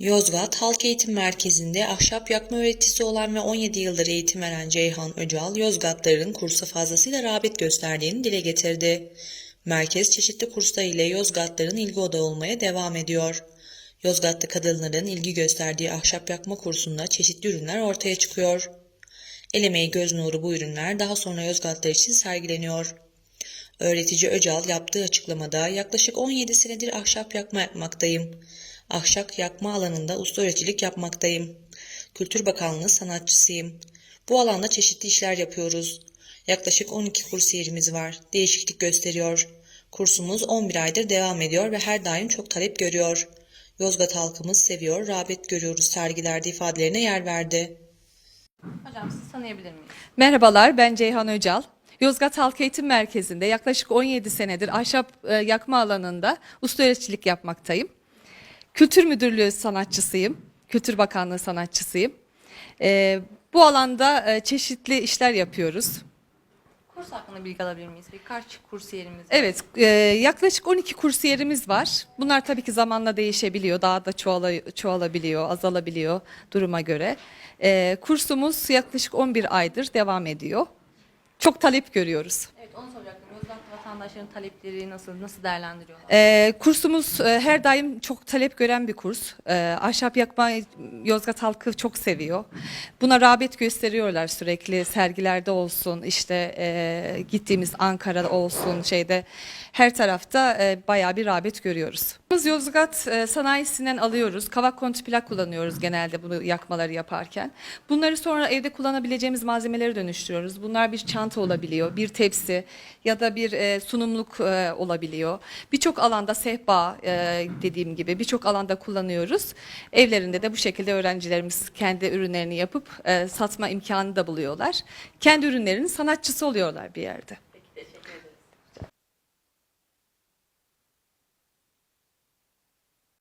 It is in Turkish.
Yozgat Halk Eğitim Merkezi'nde ahşap yakma öğretisi olan ve 17 yıldır eğitim veren Ceyhan Öcal, Yozgatlıların kursa fazlasıyla rağbet gösterdiğini dile getirdi. Merkez çeşitli kurslar ile Yozgatlıların ilgi odağı olmaya devam ediyor. Yozgatlı kadınların ilgi gösterdiği ahşap yakma kursunda çeşitli ürünler ortaya çıkıyor. El göz nuru bu ürünler daha sonra Yozgatlılar için sergileniyor. Öğretici Öcal yaptığı açıklamada yaklaşık 17 senedir ahşap yakma yapmaktayım. Ahşap yakma alanında usta öğreticilik yapmaktayım. Kültür Bakanlığı sanatçısıyım. Bu alanda çeşitli işler yapıyoruz. Yaklaşık 12 kursiyerimiz var. Değişiklik gösteriyor. Kursumuz 11 aydır devam ediyor ve her daim çok talep görüyor. Yozgat halkımız seviyor, rağbet görüyoruz sergilerde ifadelerine yer verdi. Hocam sizi tanıyabilir miyiz? Merhabalar, ben Ceyhan Öcal. Yozgat Halk Eğitim Merkezi'nde yaklaşık 17 senedir ahşap e, yakma alanında usta öğreticilik yapmaktayım. Kültür Müdürlüğü sanatçısıyım, Kültür Bakanlığı sanatçısıyım. E, bu alanda e, çeşitli işler yapıyoruz. Kurs hakkında bilgi alabilir miyiz? Birkaç kursiyerimiz var. Evet, e, yaklaşık 12 kursiyerimiz var. Bunlar tabii ki zamanla değişebiliyor, daha da çoğala, çoğalabiliyor, azalabiliyor duruma göre. E, kursumuz yaklaşık 11 aydır devam ediyor. Çok talep görüyoruz. Evet onu soracaktım. Yozgatlı vatandaşların talepleri nasıl, nasıl değerlendiriyorlar? Ee, kursumuz e, her daim çok talep gören bir kurs. Ee, ahşap yakma Yozgat halkı çok seviyor. Buna rağbet gösteriyorlar sürekli sergilerde olsun, işte e, gittiğimiz Ankara'da olsun, şeyde her tarafta e, bayağı bir rağbet görüyoruz. Biz Yozgat e, sanayisinden alıyoruz. Kavak kontiplak kullanıyoruz genelde bunu yakmaları yaparken. Bunları sonra evde kullanabileceğimiz malzemelere dönüştürüyoruz. Bunlar bir çanta olabiliyor, bir tepsi ya da bir e, sunumluk e, olabiliyor. Birçok alanda sehpa dediğim gibi birçok alanda kullanıyoruz. Evlerinde de bu şekilde öğrencilerimiz kendi ürünlerini yapıp satma imkanı da buluyorlar. Kendi ürünlerinin sanatçısı oluyorlar bir yerde.